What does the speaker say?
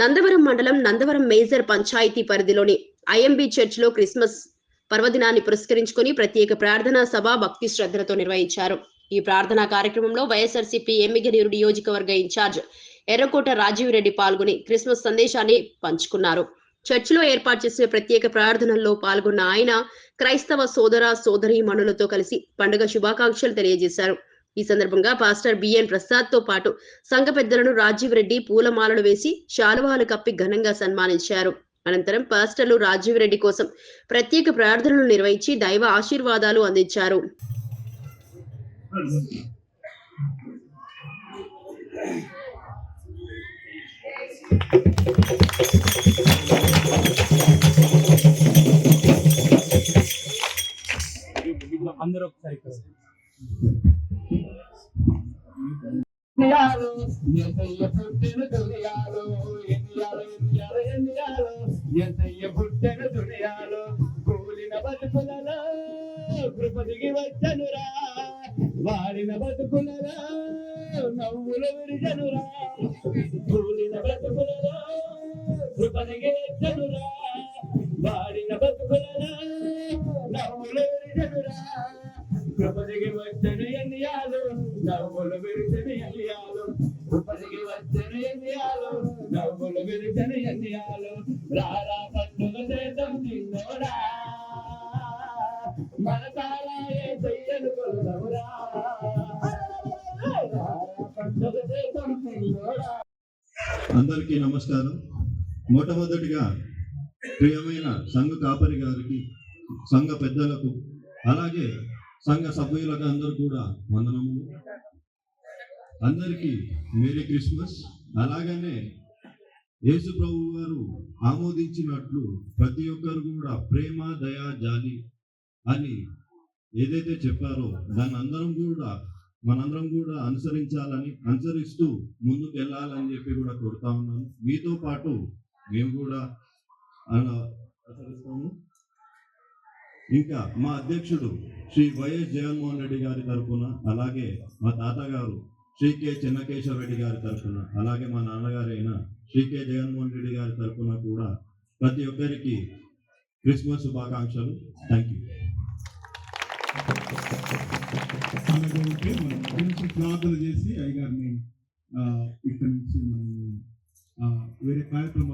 నందవరం మండలం నందవరం మేజర్ పంచాయతీ పరిధిలోని ఐఎంబి చర్చిలో క్రిస్మస్ పర్వదినాన్ని పురస్కరించుకొని ప్రత్యేక ప్రార్థనా సభ భక్తి శ్రద్ధలతో నిర్వహించారు. ఈ ప్రార్థనా కార్యక్రమంలో వైఎస్ఆర్సీపీ ఎమ్మిగనూరు నియోజకవర్గ ఇన్ఛార్జ్ ఎర్రకోట రాజీవ్ రెడ్డి పాల్గొని క్రిస్మస్ సందేశాన్ని పంచుకున్నారు. చర్చిలో ఏర్పాటు చేసిన ప్రత్యేక ప్రార్థనల్లో పాల్గొన్న ఆయన క్రైస్తవ సోదర సోదరి మణులతో కలిసి పండుగ శుభాకాంక్షలు తెలియజేశారు. ఈ సందర్భంగా పాస్టర్ బిఎన్ ప్రసాద్తో పాటు సంఘ పెద్దలను రాజీవ్ రెడ్డి పూలమాలలు వేసి శాలువాలు కప్పి ఘనంగా సన్మానించారు. అనంతరం పాస్టర్లు రాజీవ్ రెడ్డి కోసం ప్రత్యేక ప్రార్థనలు నిర్వహించి దైవ ఆశీర్వాదాలు అందించారు. అందరూ ఒకసారి ఎంతయ్య పుట్టెను దునియాలు కూలిన బతుకులలో కృపదిగి వచ్చనురా. వాడిన బతుకులలో నవ్వులు విరిజనురా కూలిన బతుకులలో కృపదిగి వచ్చనురా. కృపదిగి వచ్చను ఎన్నియాలు నవ్వులు విరిచని ఎన్నియాలు కృపదిగి వచ్చను ఎన్నియాలు నవ్వులు విరిచని ఎన్నియాలు రారా పండుగ చేతం మన చెయ్యను పండుగ చేతం అందరికీ నమస్కారం. మొట్టమొదటిగా ప్రియమైన సంఘ కాపరి గారికి సంఘ పెద్దలకు అలాగే సంఘ సభ్యులకు అందరూ కూడా వందనములు. అందరికీ మేరీ క్రిస్మస్. అలాగనే యేసు ప్రభు గారు ఆమోదించినట్లు ప్రతి ఒక్కరు కూడా ప్రేమ దయా జాలి అని ఏదైతే చెప్పారో దాన్ని అందరం కూడా మనందరం కూడా అనుసరించాలని అనుసరిస్తూ ముందుకు వెళ్ళాలని చెప్పి కూడా కోరుతా ఉన్నాను. మీతో పాటు మేము కూడా అలా అనుసరిస్తాము. ఇంకా మా అధ్యక్షుడు శ్రీ వైఎస్ జగన్మోహన్ రెడ్డి గారి తరఫున అలాగే మా తాతగారు శ్రీ కె చెన్నకేశ్వర రెడ్డి గారి తరఫున అలాగే మా నాన్నగారైన శ్రీ కె జగన్మోహన్ రెడ్డి గారి తరఫున కూడా ప్రతి ఒక్కరికి క్రిస్మస్ శుభాకాంక్షలు. థ్యాంక్ యూ కొంచెం ప్రార్థన చేసి అయ్యగారిని ఇక్కడ ఇక్కడి నుంచి మనం వేరే కార్యక్రమాలు